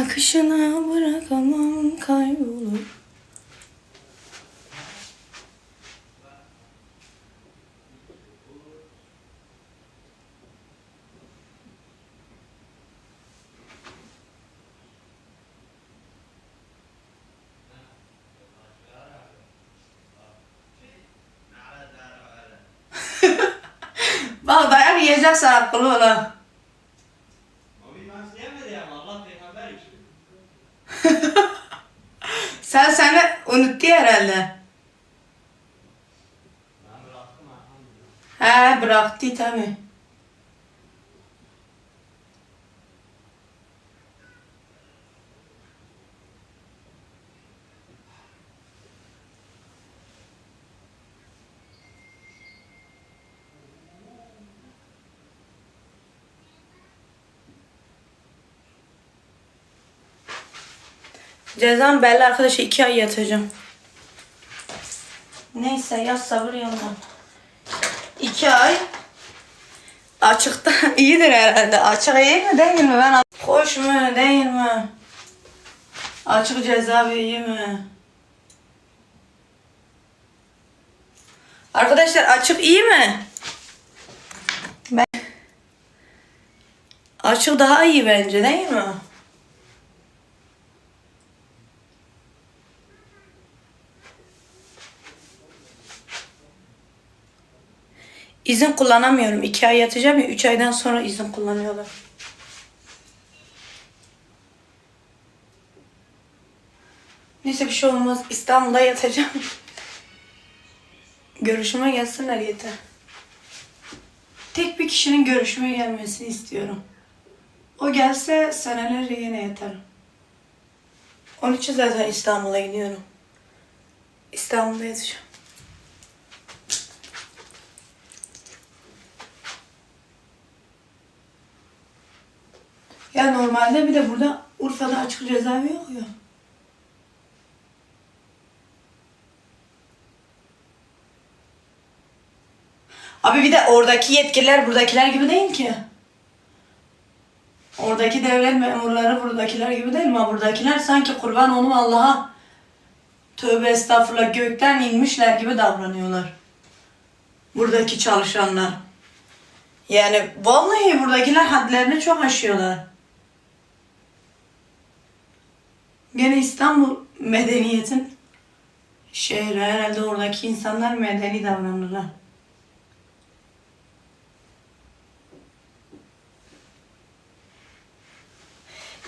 Akışına bırakamam kaybolur. Bak dayak yiyeceksin akıllı ola. Sen seni unuttu herhalde. Ben bıraktım elhamdülillah. He bıraktı tabi. Cezam belli arkadaşlar iki ay yatacağım. Neyse ya sabır yanına. İki ay açıkta iyidir herhalde. Açık iyi mi değil mi? Ben hoş mu değil mi? Açık ceza iyi mi? Arkadaşlar açık iyi mi? Ben... Açık daha iyi bence değil mi? İzin kullanamıyorum. İki ay yatacağım ya. Üç aydan sonra izin kullanıyorlar. Neyse bir şey olmaz. İstanbul'da yatacağım. Görüşüme gelsinler yeter. Tek bir kişinin görüşüme gelmesini istiyorum. O gelse seneler yine yeter. Onun için zaten İstanbul'a gidiyorum. İstanbul'da yatacağım. Ya normalde bir de burada Urfa'da açık cezaevi yok ya. Abi bir de oradaki yetkililer buradakiler gibi değil ki. Oradaki devlet memurları buradakiler gibi değil mi? Buradakiler sanki kurban olum Allah'a tövbe estağfurullah gökten inmişler gibi davranıyorlar. Buradaki çalışanlar. Yani vallahi buradakiler hadlerini çok aşıyorlar. Gene İstanbul medeniyetin şehri herhalde oradaki insanlar medeni davranırlar.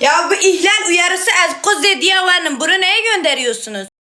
Ya bu ihlal uyarısı az kuz diye varım. Bunu neye gönderiyorsunuz?